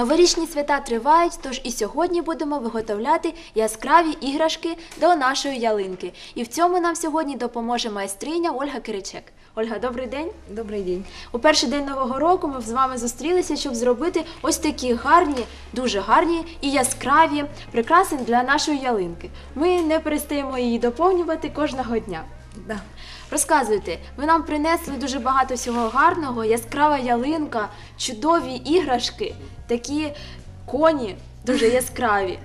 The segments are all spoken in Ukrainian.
Новорічні свята тривають, тож і сьогодні будемо виготовляти яскраві іграшки до нашої ялинки. І в цьому нам сьогодні допоможе майстриня Ольга Киричек. Ольга, добрий день. Добрий день. У перший день нового року ми з вами зустрілися, щоб зробити ось такі гарні, дуже гарні і яскраві прикраси для нашої ялинки. Ми не перестаємо її доповнювати кожного дня. Да. Розказуйте, ви нам принесли дуже багато всього гарного, яскрава ялинка, чудові іграшки, такі коні дуже яскраві.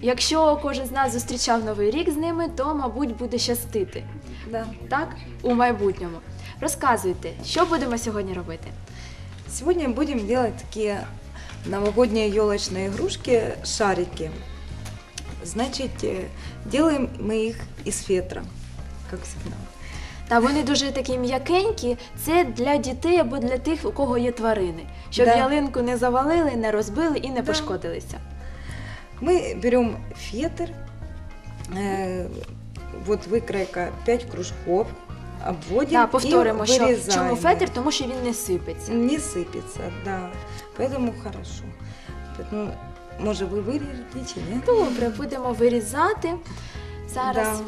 Якщо кожен з нас зустрічав новий рік з ними, то, мабуть, буде щастити. Да. Так, у майбутньому. Розказуйте, що будемо сьогодні робити? Сегодня будем делать такие новогодние елочные игрушки, шарики. Значит, э, делаем мы их из фетра, как всегда. Та вони дуже такі м'якенькі. Це для дітей або для тих, у кого є тварини, щоб Да. ялинку не завалили, не розбили і не Да. пошкодилися. Мы берем фетр, э, вот выкройка 5 кружков, обводим Так, и повторимо, що вырезаем. чому фетр, тому що він не сипеться. Не сыпется, да. Поэтому хорошо. Поэтому, может, вы вырежете, нет? Добре, будемо вирізати зараз. Да.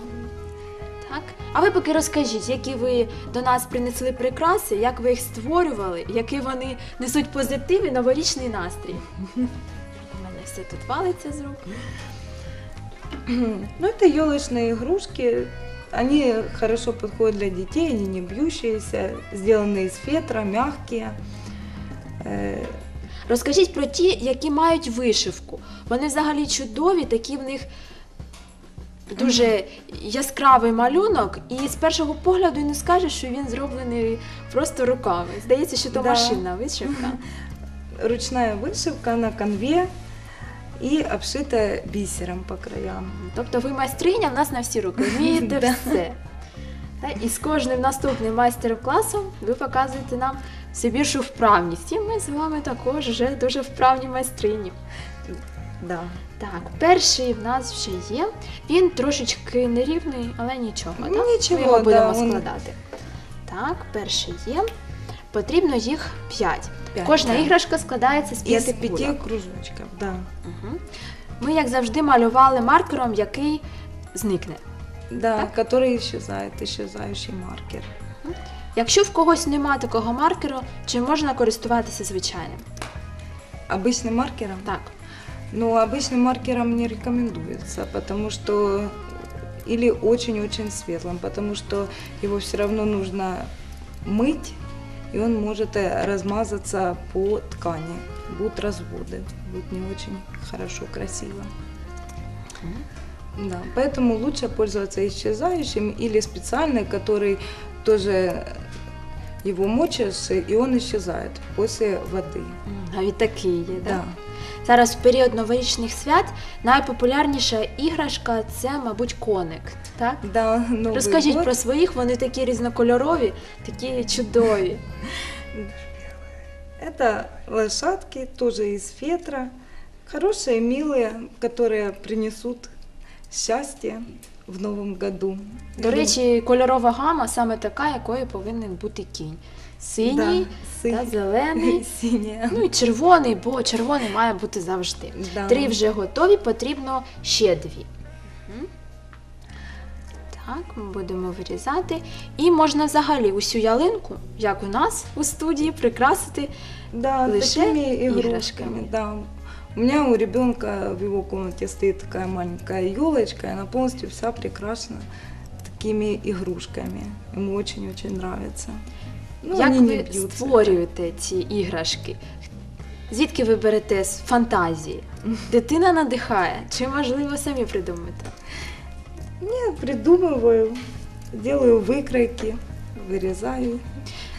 Так. А ви поки розкажіть, які ви до нас принесли прикраси, як ви їх створювали, який вони несуть позитив і новорічний настрій. У мене все тут валиться з рук. Ну, это елочные игрушки. Они хорошо подходят для детей, они не бьющиеся, сделаны из фетра, мягкие. Э, Розкажіть про ті, які мають вишивку. Вони взагалі чудові, такі в них дуже яскравий малюнок, і з першого погляду не скажеш, що він зроблений просто руками. Здається, що то Да. машинна вишивка. Ручная вышивка на конве и обшита бисером по краям. Тобто ви майстриня в нас на всі руки, вмієте Да. все. Та, і з кожним наступним майстер-класом ви показуєте нам все більшу вправність. І ми з вами також вже дуже вправні майстрині. Да. Так, перший в нас вже є. Він трошечки нерівний, але нічого. Ну, так? нічого, Ми його да, будемо он- складати. Так, перший є. Потрібно їх 5. П'ять, Кожна так. іграшка складається з Из п'яти пяти кульок. кружочков, да. Угу. Ми, як завжди, малювали маркером, який зникне. Да, который исчезает, исчезающий маркер. Якщо в когось немає такого маркеру, чи можна користуватися звичайним? Обычным маркером? Так. Ну, обычным маркером не рекомендуется, потому что или очень-очень светлым, потому что его все равно нужно мыть, и он может э, размазаться по ткани. Будут разводы, будет не очень хорошо, красиво. Да, поэтому лучше пользоваться исчезающим или специальный, который тоже его мочишь, и он исчезает после воды. М, Навіть такий є, Да. да? Зараз в період новорічних свят найпопулярніша іграшка це, мабуть, коник. Так? Да, Новый Розкажіть год. про своїх, вони такі різнокольорові, такі чудові. Это лошадки, тоже из фетра. Хорошие, милые, которые принесут счастье в новом году. До речі, кольорова гама саме така, якою повинен бути кінь. Синій Да, та зелений. синяя. Ну і червоний, бо червоний має бути завжди. Да. Три вже готові, потрібно ще дві. Так, ми будемо вирізати. І можна взагалі усю ялинку, як у нас у студії, прикрасити. Да, лише такими игрушками, да. У меня у ребенка в его комнате стоит такая маленькая елочка, и она полностью вся прекрасна такими игрушками. Ему очень-очень нравится. Ну, як они не ви бьются. створюєте ці іграшки? Звідки ви берете з фантазії? Дитина надихає, чи можливо самі придумаєте? Не, придумываю, делаю выкройки, вырезаю.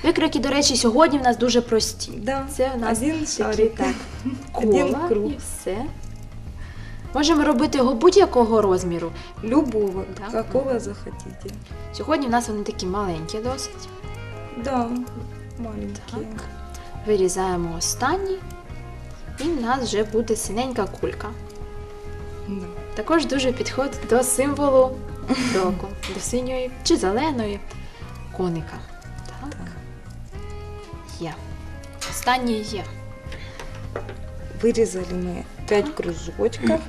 Викрики, до речі, сьогодні в нас дуже прості. Да, Це у нас один такі, шарик. так, Один кола круг. і все. Можемо робити його будь-якого розміру. Любого, Да. какого захотите. Сьогодні в нас вони такі маленькі досить. Да, маленькие. Так. Вирізаємо останній. І в нас вже буде синенька кулька. Да. Також дуже підходить до символу року, до синьої чи зеленої коника. Так. Є. Останній є. Вырезали мы 5 кружочков,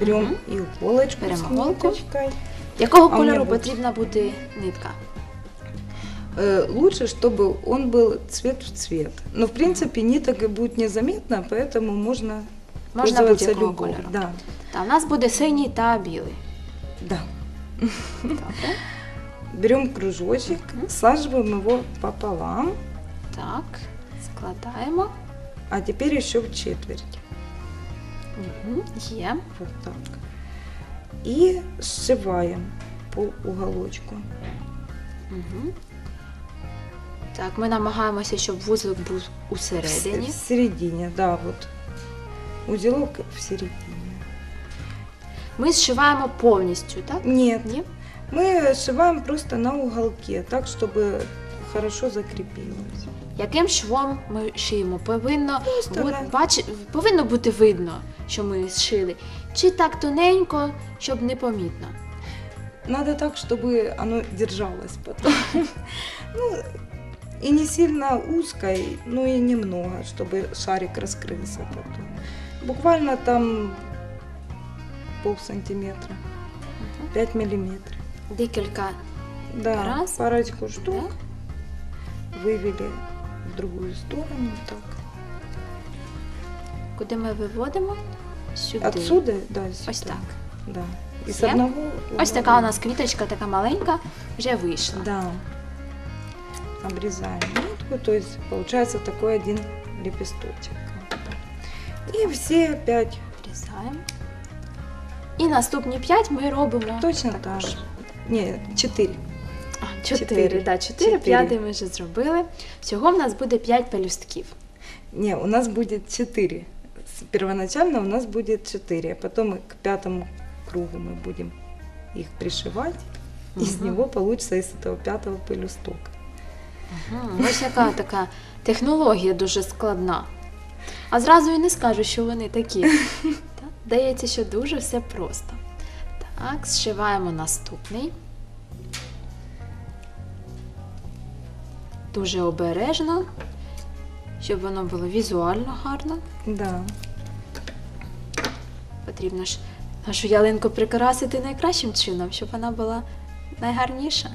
берем иголочку Берем с Якого кольору потрібна бути нитка? Э, Лучше, чтобы он был цвет в цвет. Но, в принципе, ниток и будет незаметно, поэтому можно, Можна пользоваться будь-якого любым. кольору. Да, Та, у нас буде синій та білий. да. Добре. Берем кружочек, Мгм. саживаем его пополам, Так, складаємо. а теперь еще в четверть. Угу. Є. Вот так. И сшиваем по уголочку. Угу. Так, ми намагаємося, щоб вузлик був В, с- усередині. в середине, да, вот. Узелок в середине. Ми зшиваємо повністю, так? Нет, Ні? мы сшиваем просто на уголке, так, чтобы хорошо закрепилось. Яким швом ми шиємо? Повинно, Просто бу- на- бач... повинно бути видно, що ми зшили. Чи так тоненько, щоб не помітно. Надо так, чтобы оно держалось потом. Ну, и не сильно узкой, но и немного, чтобы шарик раскрылся потом. Буквально там пол сантиметра, 5 миллиметров. Декілька. Да, Раз. парочку штук Да? вывели в другую сторону, так. Куди ми виводимо? Сюди. Отсюда, да, сюда. Ось так. Да. И с Все? одного Ось угла. така у нас квіточка, така маленька, вже вийшла. Да. Обрезаем нитку, то есть получается такой один лепесточек. И все пять Врізаємо. І наступні п'ять ми робимо. точно так також. же. Не, четыре. А, Чотири, Чотири. да, чотири, Чотири. п'ятий ми вже зробили. Всього в нас буде п'ять пелюстків. Не, у нас будет четыре. С- Первоначально у нас будет четыре, а потом мы к пятому кругу мы будем их пришивать, и с Мгм. него получится из этого пятого пелюсток. Мгм, Ось яка така технологія дуже складна. А зразу і не скажу, що вони такі. Та, Здається, що дуже все просто. Так, зшиваємо наступний. Дуже обережно, щоб воно було візуально гарно. Да. Потрібно ж нашу ялинку прикрасити найкращим чином, щоб вона була найгарніша.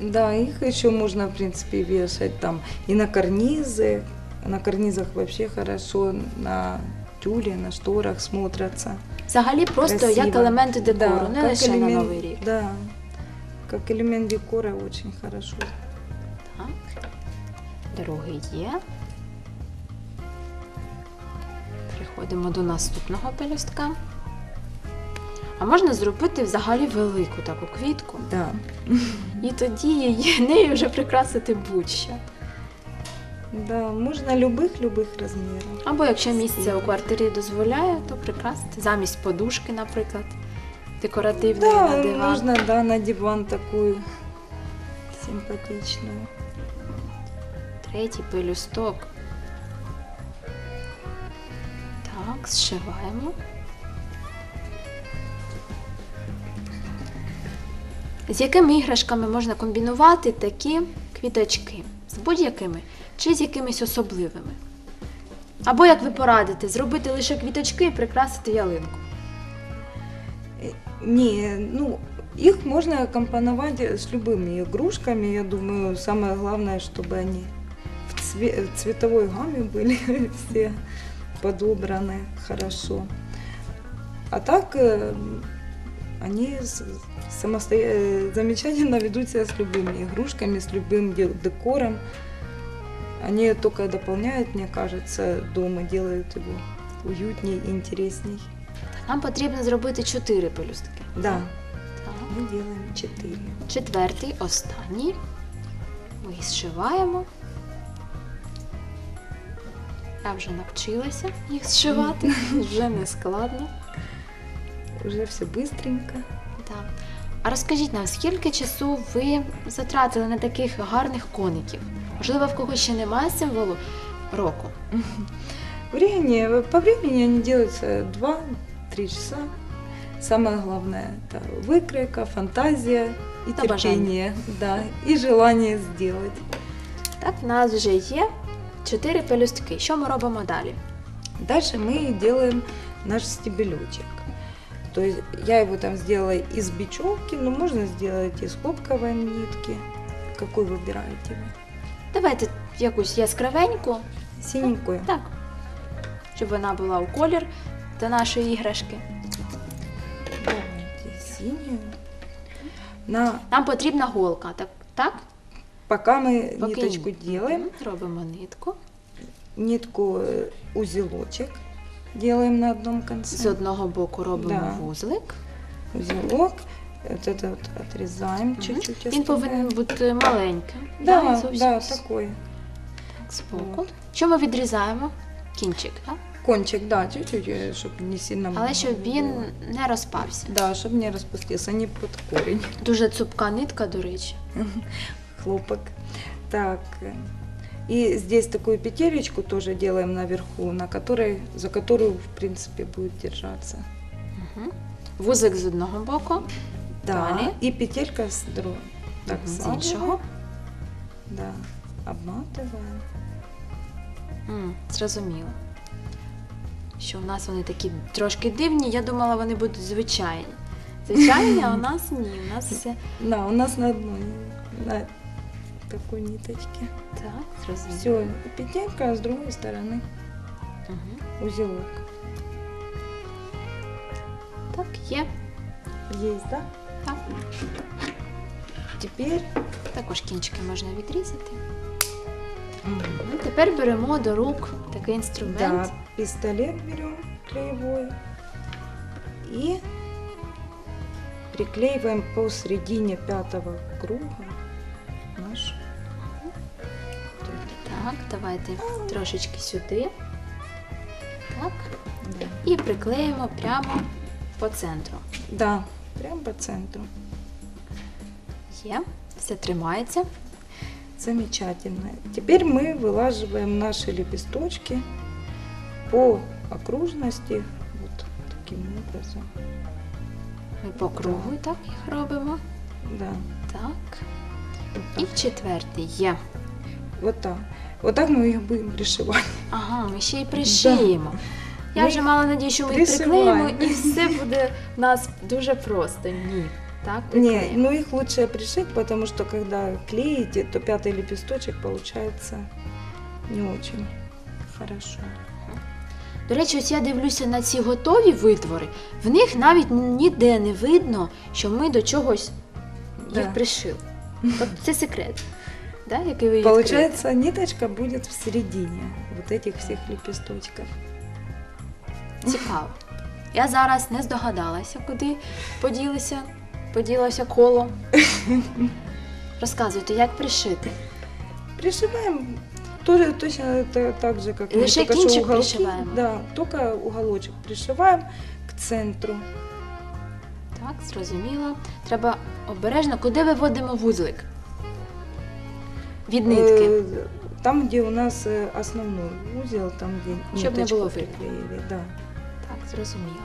Да, их еще можно, в принципе, вешать там и на карнизы. На карнизах вообще хорошо, на тюле, на шторах смотрятся. Взагалі просто красиво. як елементи декору, Да, не как лише на элемент- Новий рік. Да, как элемент декора очень хорошо. Так. Другий є. Переходимо до наступного пелюстка. А можна зробити взагалі велику таку квітку, Да. і тоді її нею вже прикрасити будь-що. Да, можно любых, любых размеров. Або якщо місце у квартирі дозволяє, то прикрасити замість подушки, наприклад, декоративної на Да, диван. можно, да, на диван такую симпатичную. Третій пелюсток. Так, зшиваємо. З якими іграшками можна комбінувати такі квіточки? З будь-якими чи з якимись особливими? Або як ви порадите, зробити лише квіточки і прикрасити ялинку. Э, Не, ну, их можно компоновать с любыми игрушками. Я думаю, самое главное, чтобы они в, цве- в цветовой гамме были все подобраны хорошо. А так э, они с- самосто- э, замечательно ведут себя с любыми игрушками, с любым де- декором. Они только дополняют, мне кажется, дом и делают его уютнее и интересней. Нам потрібно зробити чотири пелюстки. Да, Так. мы делаем четыре. Четвертий, останній. Ми їх зшиваємо. Я вже навчилася їх зшивати, вже не складно. Уже все быстренько. Так. А розкажіть нам, скільки часу ви затратили на таких гарних коників? Можливо, в когось ще немає символу року. Времени, по времени они делаются 2-3 часа. Самое главное это выкройка, фантазия и Да, терпение, да, и желание сделать. Так, в нас вже є чотири пелюстки. Що ми робимо далі? Дальше мы делаем наш стебелечек. То есть я его там сделала из бечевки, но можно сделать из хлопковой нитки. Какой выбираете вы? Давайте якусь яскравеньку, Синенькую. так, щоб вона була у колір до нашої іграшки. Давайте синюю. На, Нам потрібна голка, так? так? пока мы Поки ниточку ні. делаем, Мгм, Робимо нитку. нитку э, узелочек делаем на одном конце. З одного боку робимо Да. вузлик. узелок. Вот это вот отрезаем Мгм. чуть-чуть. Він повинен оставляем. бути маленьким. Да, зовсім да, з- такой. так, збоку. От. Що ми відрізаємо? Кінчик, так? Кончик, да, чуть-чуть, чтобы не сильно Але много щоб він было. не розпався. Да, чтобы не распустился, не под корень. Дуже цупка нитка, до речі. Хлопок. Так. И здесь такую петелечку тоже делаем наверху, на которой, за которую, в принципе, будет держаться. Угу. Вузлик з одного боку, Да. Далее. И петелька с другого. Так, з садим. іншого. Да. Обматываем. М, зрозуміло. Що в нас вони такі трошки дивні, я думала, вони будуть звичайні. Звичайні, а у нас ні. У нас все Да, у нас на одной, на такой ниточке. так, зрозуміло. Все, и петелька, а с другой стороны Угу. узелок. Так, є. Есть, да? Так. Теперь Також кінчики можна відрізати. Ну, тепер беремо до рук такий інструмент. да, пистолет берем клеевой и приклеиваем посередине пятого круга наш. вот это. Так, давайте трошечки сюди. Так. Да. І приклеїмо прямо по центру. да, прям по центру. Є, все тримається. Замечательно. Теперь мы вылаживаем наши лепесточки по окружности вот таким образом. Ми по кругу так їх робимо. Да. Так. Вот І так. четвертий є. Вот так. Вот так мы их будем пришивать. Ага, ми ще й пришиємо. Я Ми вже мала надію, що ми їх приклеїмо і все буде в нас дуже просто. Ні. Так, Не, ну их лучше пришить, потому что когда клеите, то пятый лепесточек получается не очень хорошо. До речі, ось я дивлюся на ці готові витвори. В них навіть ніде не видно, що ми до чогось їх Да. пришили. Тобто це секрет, да, який ви відкрили. Получается, ниточка будет в середине вот этих всех лепесточков. Цікаво. Я зараз не здогадалася, куди поділися, поділося коло. Розказуйте, як пришити. Пришиваем тоже точно это так же, как мы Лишь только кінчик что уголки. пришиваем. Да, только уголочек пришиваем к центру. Так, зрозуміло. Треба обережно, куди виводимо вузлик? Від нитки. Э, Там, где у нас э, основной узел, там, где Чтоб не ниточку было видно. приклеили. Да. Так, зрозуміло.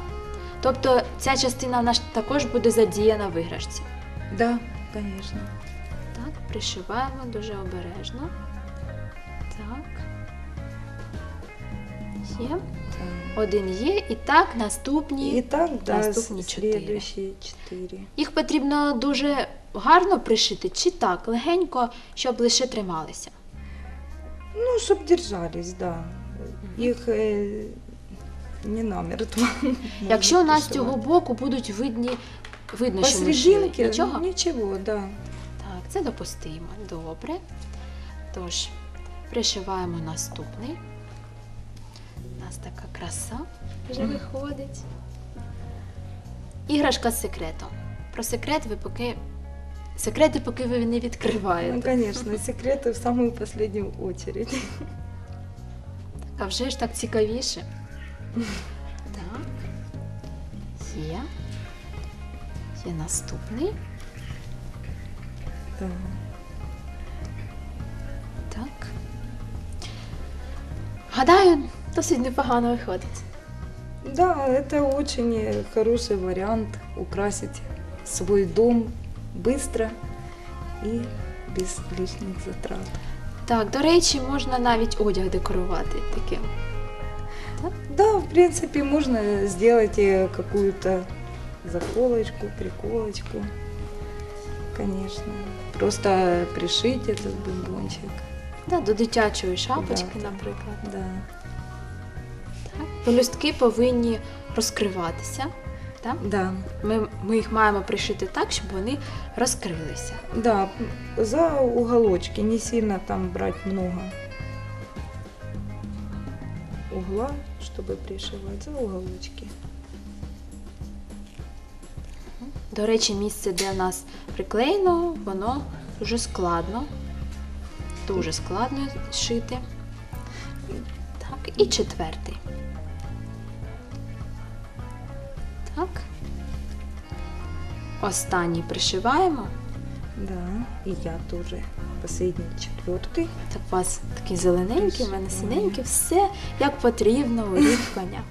Тобто ця частина наш також буде задіяна в іграшці. да, конечно. Так, пришиваємо дуже обережно. Так. Є. Так. Один є, і так наступні. И так, да, наступні с- чотири. следующие четыре. Їх потрібно дуже гарно пришити, чи так, легенько, щоб лише трималися. Ну, чтобы держались, да. Их э, не намертво. Якщо у нас з цього боку будуть видні, видно, що ми шили. Посерединке Нічого? ничего, да. Так, це допустимо. Добре. Тож, пришиваємо наступний. У нас така краса вже виходить. Іграшка з секретом. Про секрет ви поки. Секрети поки ви не Ну, відкриваєте. конечно, секреты в самую последнюю очередь. А вже ж так цікавіше. Так. Є. Є наступний. Да. Так. Гадаю, досить непогано виходить. Да, это очень э, хороший вариант украсить свой дом быстро и без лишних затрат. Так, до речі, можна навіть одяг декорувати таким. да? Да, в принципе, можно сделать и какую-то заколочку, приколочку. Конечно. Просто пришить этот бомбончик. Да, до дитячої шапочки, Да, да. наприклад. Да. Так. Пелюстки повинні розкриватися. Так? Да. Ми, ми їх маємо пришити так, щоб вони розкрилися. Да, за уголочки, не сильно там брать много угла, чтобы пришивать, за уголочки. До речі, місце, де в нас приклеєно, воно дуже складно. Дуже складно шити. Так, і четвертий. Так. Останній пришиваємо. Да, и я тоже. Последний, четвертый. Так у вас такі зелененькі, в мене синенькі, все як потрібно у рік коня.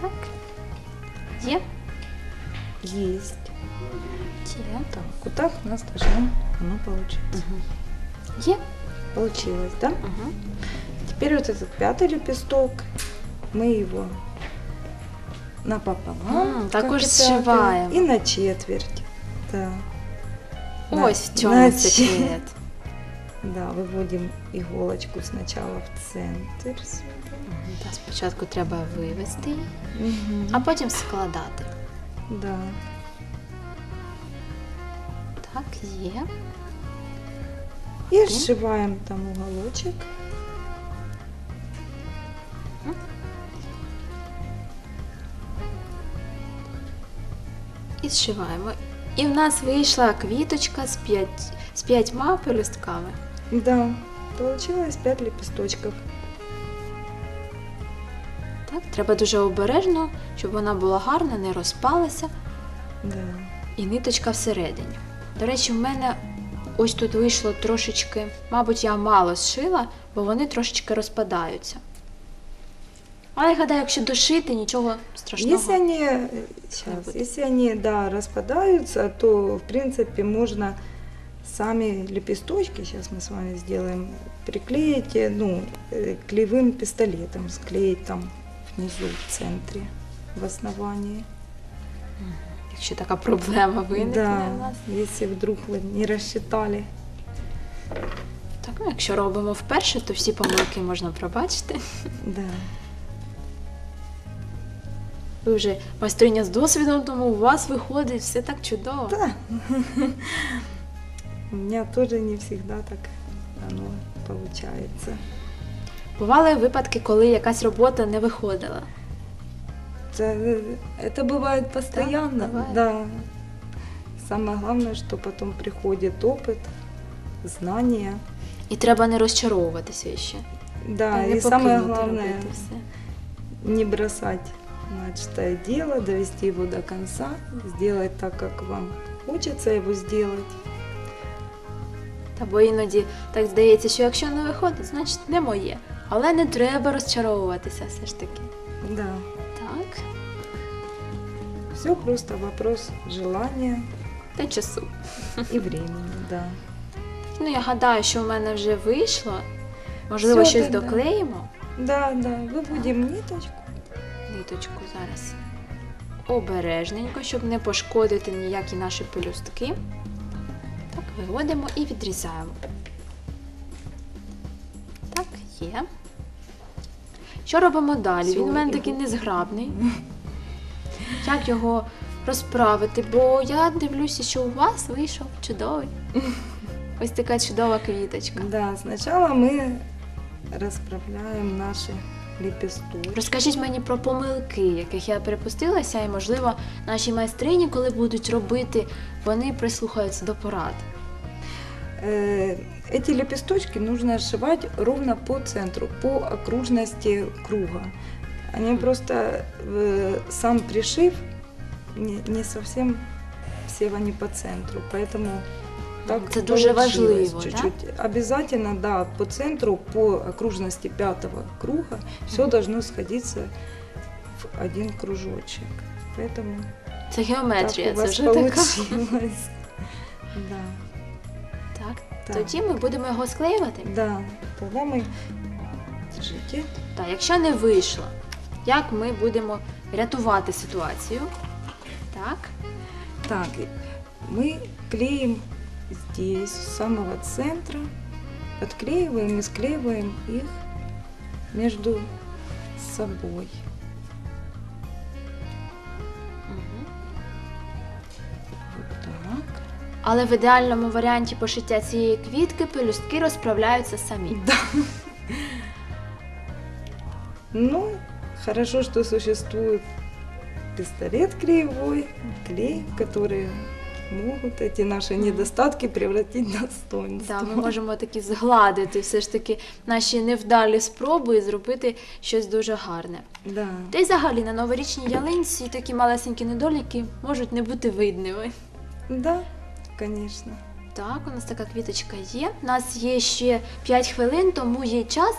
Так. Є? Есть. Є. Так, вот так у нас должно оно получиться. Угу. Є. Получилось, да? Угу. Теперь вот этот пятый лепесток, мы его напополам, М, как також и пятый, сшиваем. и на четверть. Да. На- Ось в чому на секрет. Да, выводим иголочку сначала в центр. сюда. Мгм, та Спочатку треба вивести її, Мгм. а потім складати. Да. Так, є. И сшиваем там уголочек. І зшиваємо. І в нас вийшла квіточка з, п'ять, з п'ятьма пелюстками. Да, получилось 5 лепесточков. Так, треба дуже обережно, щоб вона була гарна, не розпалася, Да. і ниточка всередині. До речі, в мене ось тут вийшло трошечки, мабуть, я мало зшила, бо вони трошечки розпадаються. Але я гадаю, якщо дошити, нічого страшного. Если они, э, сейчас, будет. если они, да, распадаются, то, в принципе, можно сами лепесточки, сейчас мы с вами сделаем, приклеить, э, ну, э, клеевым пистолетом, склеить там внизу, в центре, в основании. Якщо така проблема виникне да, в нас. если вдруг вы не рассчитали. Так, ну, якщо робимо вперше, то всі помилки можна пробачити. Да. Ви вже майстриня з досвідом, тому у вас виходить все так чудово. Да. У меня тоже не всегда так оно получается. Бували випадки, коли якась робота не виходила. Это, это бывает постоянно. бывает? Да. Самое главное, что потом приходит опыт, знания. І треба не розчаровуватися ще. Да, Та не и самое покинути главное, робити все. не бросать начатое дело, довести его до конца, сделать так, как вам хочется его сделать. Та бо іноді так здається, що якщо не виходить, значить не моє. Але не треба розчаровуватися все ж таки. Да. Так, Все просто вопрос желания та часу. и времени, да. Ну, я гадаю, що в мене вже вийшло. Можливо, Всё, щось да, да. доклеїмо. Да, да, выводим ниточку. Ниточку зараз обережненько, щоб не пошкодити ніякі наші пелюстки. Так, виводимо і відрізаємо. Так, є. Що робимо далі? Він у мене такий незграбний. Як його розправити? Бо я дивлюся, що у вас вийшов чудовий. Ось така чудова квіточка. Да, сначала мы расправляем наши лепестки. Розкажіть мені про помилки, яких я перепустилася, і, можливо, наші майстрині, коли будуть робити, вони прислухаються до порад. Э, Эти лепесточки нужно сшивать ровно по центру, по окружности круга. Они просто э, сам пришив не, не совсем все они по центру, поэтому так Це дуже получилось важливо, да? чуть-чуть. Обязательно, да, по центру, по окружности пятого круга все Мгм. должно сходиться в один кружочек. Поэтому Це геометрія, так у це вас вже така. получилось. Да. Так. Так. Тоді ми будемо його склеювати. Да, тогда мы Держите. Та якщо не вийшло, як ми будемо рятувати ситуацію? Так. Так, и мы клеим здесь, с самого центра, отклеиваем и склеиваем их между собой. Вот так. Але в ідеальному варіанті пошиття цієї квітки пелюстки розправляються самі. Да. Ну, хорошо, что существует пистолет клеевой, клей, который могут эти наши недостатки превратить в достоинство. Да, ми можемо таки згладити все ж таки наші невдалі спроби і зробити щось дуже гарне. Да. Та й взагалі на новорічній ялинці такі малесенькі недоліки можуть не бути видними. Да, конечно. Так, у нас така квіточка є. У нас є ще 5 хвилин, тому є час.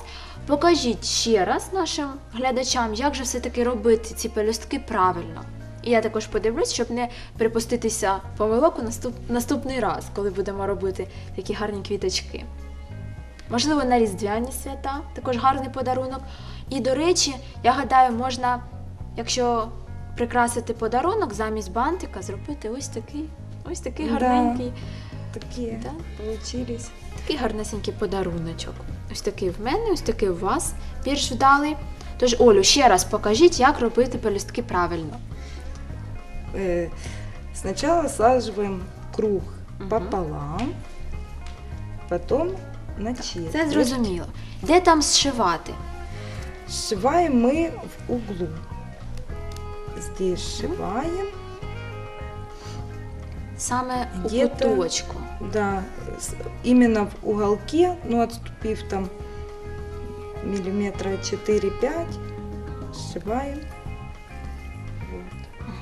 Покажіть ще раз нашим глядачам, як же все-таки робити ці пелюстки правильно. І я також подивлюсь, щоб не припуститися помилок у наступ... наступний раз, коли будемо робити такі гарні квіточки. Можливо, на різдвяні свята, також гарний подарунок. І, до речі, я гадаю, можна, якщо прикрасити подарунок, замість бантика зробити ось такий, ось такий Да. гарненький. Да. получились. Такий гарнесенький подаруночок. Ось такий в мене, ось такий у вас більш вдалий. Тож, Олю, ще раз покажіть, як робити пелюстки правильно. Э, Сначала саживаем круг Мгм. пополам, потом на Це зрозуміло. Де там зшивати? Сшиваем мы в углу. Здесь сшиваем, Саме у Где-то- куточку. да, с- именно в уголке, ну отступив там миллиметра 4-5, сшиваем.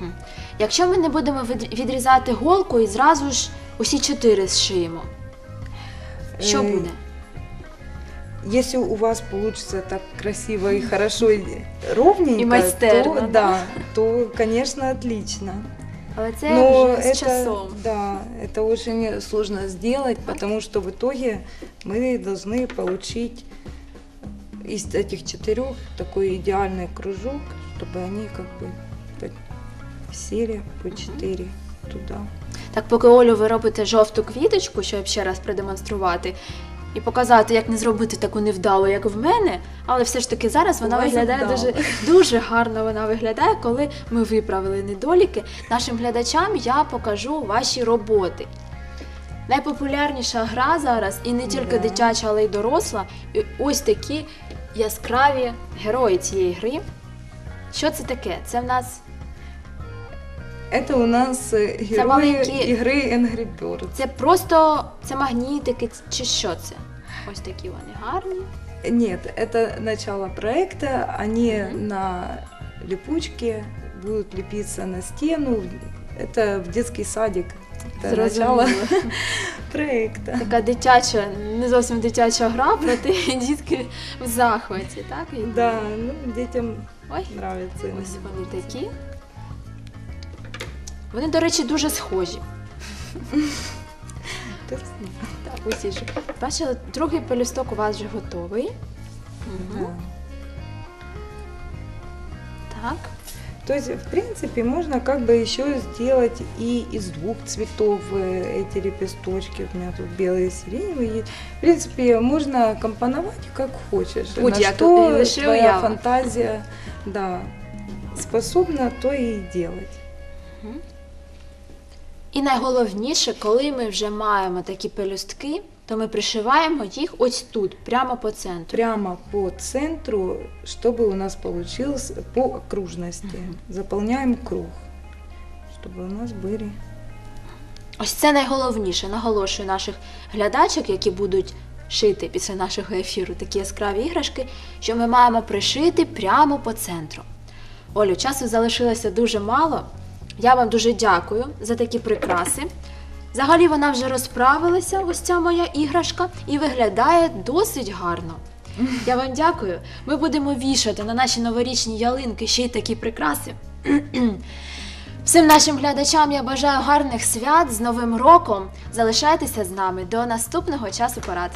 Вот. Мгм. Якщо ми не будемо від- відрізати голку і зразу ж усі чотири зшиємо, що Е, буде? Если у вас получится так красиво и хорошо и ровненько, И майстерно, то, да? да, то, конечно, отлично. Але це Но вже з это, часом. да, это очень сложно сделать, потому что в итоге мы должны получить из этих четырех такой идеальный кружок, чтобы они как бы сели по четыре туда. Так, поки Олю ви робите жовту квіточку, щоб ще раз продемонструвати, і показати, як не зробити таку невдалу, як в мене, але все ж таки зараз вона вас виглядає вдало. дуже, дуже гарно. Вона виглядає, коли ми виправили недоліки. Нашим глядачам я покажу ваші роботи. Найпопулярніша гра зараз, і не тільки Да. дитяча, але й доросла. І ось такі яскраві герої цієї гри. Що це таке? Це в нас Это у нас э, герои маленькие- игры Angry Birds. це просто це магнітики, чи що це? Ось такі вони гарні. Нет, это начало проекта. Они Мгм. на липучке будут лепиться на стену. Это в детский садик. Это начало Зрозуміло. проекта. Така дитяча, не зовсім дитяча гра, проте дітки в захваті, так? І- Да, ну, детям Ой, нравится. ось вони такі. Вони, до речі, дуже схожі. Спасибо. Так, усі ж. Бачила, другий пелюсток у вас вже готовий. Мгм. Да. Так. То есть, в принципе, можно как бы еще сделать и из двух цветов э, эти лепесточки. У меня тут белые и сиреневые есть. В принципе, можно компоновать как хочешь. Будь На як, что і лише твоя уява. фантазия да, способна, то и делать. Мгм. І найголовніше, коли ми вже маємо такі пелюстки, то ми пришиваємо їх ось тут, прямо по центру. Прямо по центру, чтобы у нас получилось по окружности. Мгм. Заполняем круг, чтобы у нас были Ось це найголовніше. Наголошую наших глядачок, які будуть шити після нашого ефіру такі яскраві іграшки, що ми маємо пришити прямо по центру. Олю, часу залишилося дуже мало. Я вам дуже дякую за такі прикраси. Взагалі вона вже розправилася, ось ця моя іграшка, і виглядає досить гарно. Я вам дякую. Ми будемо вішати на наші новорічні ялинки ще й такі прикраси. Всім нашим глядачам я бажаю гарних свят з Новим роком. Залишайтеся з нами до наступного часу порад.